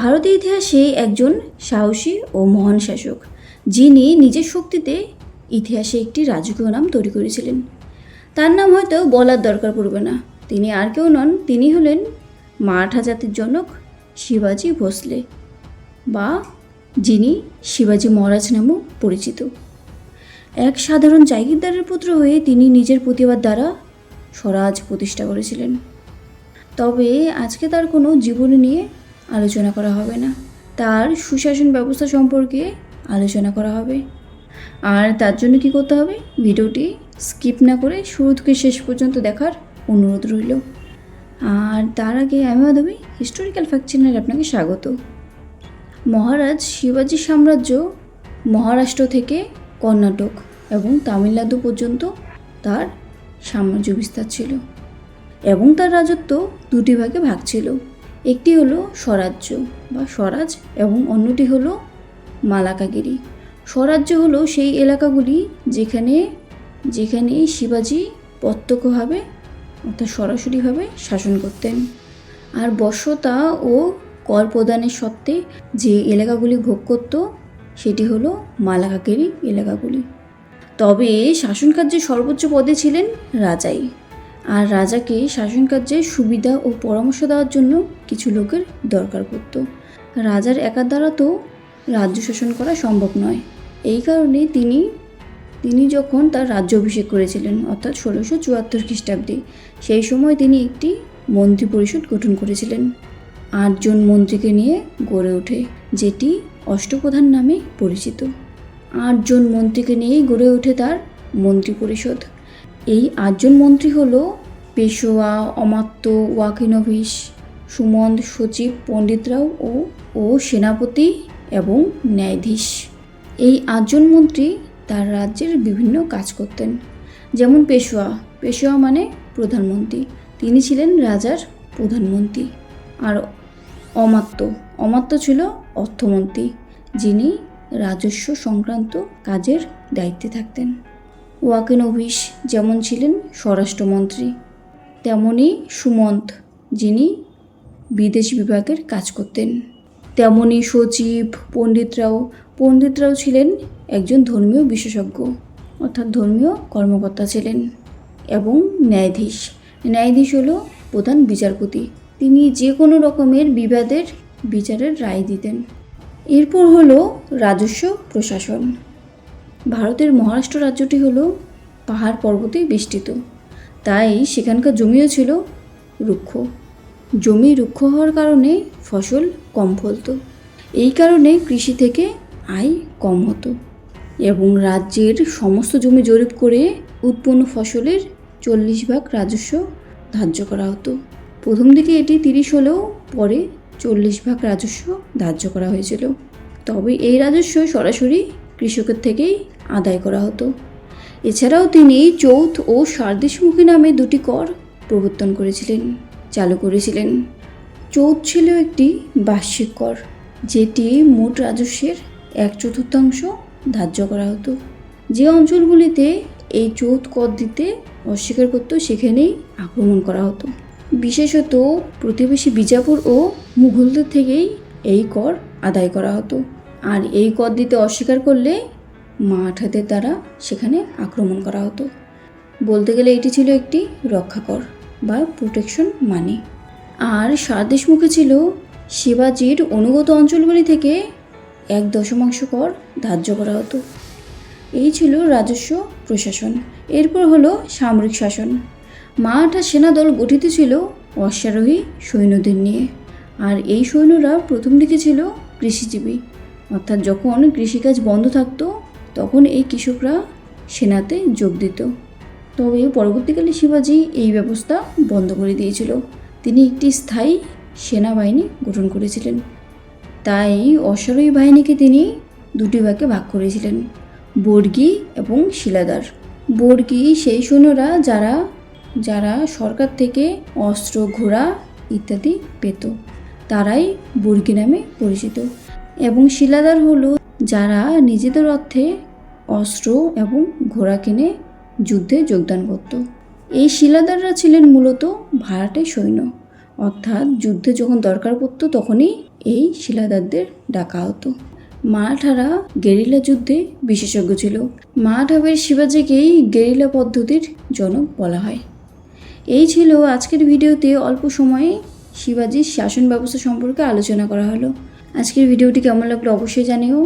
ভারতীয় ইতিহাসে একজন সাহসী ও মহান শাসক, যিনি নিজের শক্তিতে ইতিহাসে একটি রাজকীয় নাম তৈরি করেছিলেন। তার নাম হয়তো বলার দরকার পড়বে না। তিনি আর কেউ নন, তিনি হলেন মারাঠা জাতির জনক শিবাজি ভোসলে বা যিনি শিবাজি মহারাজ নামেও পরিচিত। এক সাধারণ জাগিরদারের পুত্র হয়ে তিনি নিজের প্রতিবাদ দ্বারা স্বরাজ প্রতিষ্ঠা করেছিলেন। তবে আজকে তার কোনো জীবনী নিয়ে আলোচনা করা হবে না। তার সুশাসন ব্যবস্থা সম্পর্কে আলোচনা করা হবে। আর তার জন্য কি করতে হবে? ভিডিওটি স্কিপ না করে শুরু থেকে শেষ পর্যন্ত দেখার অনুরোধ রইল। আর তার আগে আমি মাধবী হিস্টোরিক্যাল ফ্যাক্ট চ্যানেলে আপনাকে স্বাগত। মহারাজ শিবাজি সাম্রাজ্য মহারাষ্ট্র থেকে কর্ণাটক এবং তামিলনাড়ু পর্যন্ত তার সাম্রাজ্য বিস্তার ছিল এবং তার রাজত্ব দুটি ভাগে ভাগ ছিল। একটি হলো স্বরাজ্য বা স্বরাজ এবং অন্যটি হলো মালাকাগিরি। স্বরাজ্য হলো সেই এলাকাগুলি যেখানে যেখানে শিবাজি প্রত্যক্ষভাবে অর্থাৎ সরাসরিভাবে শাসন করতেন। আর বর্ষতা ও কর প্রদানের সত্ত্বে যে এলাকাগুলি ভোগ করত, সেটি হলো মালাকাগিরি এলাকাগুলি। তবে শাসন কার্যে সর্বোচ্চ পদে ছিলেন রাজাই। আর রাজাকে শাসন কার্যে সুবিধা ও পরামর্শ দেওয়ার জন্য কিছু লোকের দরকার পড়ত। রাজার একার দ্বারা তো রাজ্য শাসন করা সম্ভব নয়। এই কারণে তিনি তিনি যখন তার রাজ্য অভিষেক করেছিলেন, অর্থাৎ ষোলোশো চুয়াত্তর খ্রিস্টাব্দে, সেই সময় তিনি একটি মন্ত্রী পরিষদ গঠন করেছিলেন। আটজন মন্ত্রীকে নিয়ে গড়ে ওঠে, যেটি অষ্টপ্রধান নামে পরিচিত। আটজন মন্ত্রীকে নিয়েই গড়ে ওঠে তার মন্ত্রী পরিষদ। এই আটজন মন্ত্রী হল পেশোয়া, অমাত্য ওয়াকিনভিস সুমন্ত সচিব পণ্ডিতরাও ও ও সেনাপতি এবং ন্যায়াধীশ। এই আটজন মন্ত্রী তার রাজ্যের বিভিন্ন কাজ করতেন, যেমন পেশোয়া। পেশোয়া মানে প্রধানমন্ত্রী। তিনি ছিলেন রাজার প্রধানমন্ত্রী। আর অমাত্য। অমাত্য ছিল অর্থমন্ত্রী, যিনি রাজস্ব সংক্রান্ত কাজের দায়িত্বে থাকতেন। ওয়াকেনভিস যেমন ছিলেন স্বরাষ্ট্রমন্ত্রী, তেমনি সুমন্ত, যিনি বিদেশ বিভাগের কাজ করতেন। তেমনি সচিব, পণ্ডিতরাও পণ্ডিতরাও ছিলেন একজন ধর্মীয় বিশেষজ্ঞ, অর্থাৎ ধর্মীয় কর্মকর্তা ছিলেন এবং ন্যায়াধীশ। ন্যায়াধীশ হলো প্রধান বিচারপতি। তিনি যে কোনো রকমের বিবাদের বিচারের রায় দিতেন। এরপর হলো রাজস্ব প্রশাসন। ভারতের মহারাষ্ট্র রাজ্যটি হলো পাহাড় পর্বতে বেষ্টিত। তাই সেখানকার জমিও ছিল রুক্ষ। জমি রুক্ষ হওয়ার কারণে ফসল কম ফলতো। এই কারণে কৃষি থেকে আয় কম হতো এবং রাজ্যের সমস্ত জমি জরিপ করে উৎপন্ন ফসলের চল্লিশ ভাগ রাজস্ব ধার্য করা হতো। প্রথম দিকে এটি তিরিশ হলেও পরে চল্লিশ ভাগ রাজস্ব ধার্য করা হয়েছিল। তবে এই রাজস্ব সরাসরি কৃষকের থেকেই আদায় করা হতো। এছাড়াও তিনি চৌথ ও সারদেশমুখী নামে দুটি কর প্রবর্তন করেছিলেন, চালু করেছিলেন। চৌথ ছিল একটি বার্ষিক কর, যেটি মোট রাজস্বের এক চতুর্থাংশ ধার্য করা হতো। যে অঞ্চলগুলিতে এই চৌথ কর দিতে অস্বীকার করত, সেখানেই আক্রমণ করা হতো। বিশেষত প্রতিবেশী বিজাপুর ও মুঘলদের থেকেই এই কর আদায় করা হতো। আর এই কর দিতে অস্বীকার করলে মাঠাদের দ্বারা সেখানে আক্রমণ করা হতো। বলতে গেলে এটি ছিল একটি রক্ষাকর বা প্রোটেকশন মানি আর সারদেশমুখী ছিল শিবাজির অনুগত অঞ্চলগুলি থেকে এক দশমাংশ কর ধার্য করা হতো। এই ছিল রাজস্ব প্রশাসন। এরপর হলো সামরিক শাসন। মারাঠা সেনাদল গঠিত ছিল অশ্বারোহী সৈন্যদের নিয়ে। আর এই সৈন্যরা প্রথম দিকে ছিল কৃষিজীবী। অর্থাৎ যখন কৃষিকাজ বন্ধ থাকতো, তখন এই কৃষকরা সেনাতে যোগ দিত। তবে পরবর্তীকালে শিবাজি এই ব্যবস্থা বন্ধ করে দিয়েছিল। তিনি একটি স্থায়ী সেনাবাহিনী গঠন করেছিলেন। তাই অশ্বারোহী বাহিনীকে তিনি দুটি ভাগে ভাগ করেছিলেন, বর্গী এবং শিলাদার। বর্গী সেই সৈন্যরা যারা যারা সরকার থেকে অস্ত্র, ঘোড়া ইত্যাদি পেত, তারাই বর্গী নামে পরিচিত। এবং শিলাদার হলো যারা নিজেদের অর্থে অস্ত্র এবং ঘোড়া কিনে যুদ্ধে যোগদান করত। এই শিলাদাররা ছিলেন মূলত ভাড়াটে সৈন্য। অর্থাৎ যুদ্ধে যখন দরকার পড়তো, তখনই এই শিলাদারদের ডাকা হতো। মারাঠারা গেরিলা যুদ্ধে বিশেষজ্ঞ ছিল। মারাঠাবের শিবাজিকেই গেরিলা পদ্ধতির জনক বলা হয়। এই ছিল আজকের ভিডিওতে। অল্প সময়ে শিবাজির শাসন ব্যবস্থা সম্পর্কে আলোচনা করা হলো। আজকের ভিডিওটি কেমন লাগল অবশ্যই জানিও।